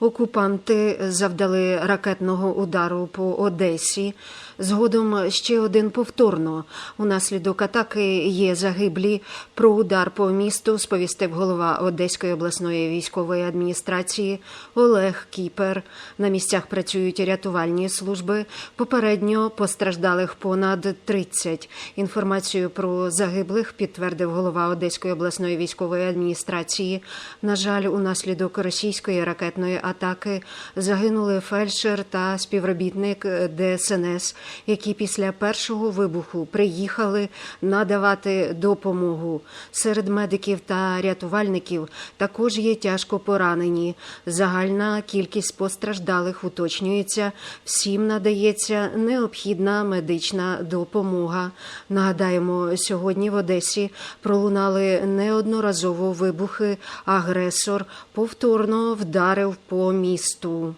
Окупанти завдали ракетного удару по Одесі. Згодом ще один повторно. Унаслідок атаки є загиблі. Про удар по місту сповістив голова Одеської обласної військової адміністрації Олег Кіпер. На місцях працюють рятувальні служби. Попередньо постраждалих понад 30. Інформацію про загиблих підтвердив голова Одеської обласної військової адміністрації. На жаль, унаслідок російської ракетної атаки загинули фельдшер та співробітник ДСНС, які після першого вибуху приїхали надавати допомогу. Серед медиків та рятувальників також є тяжко поранені. Загальна кількість постраждалих уточнюється. Всім надається необхідна медична допомога. Нагадаємо, сьогодні в Одесі пролунали неодноразово вибухи. Агресор повторно вдарив по місту.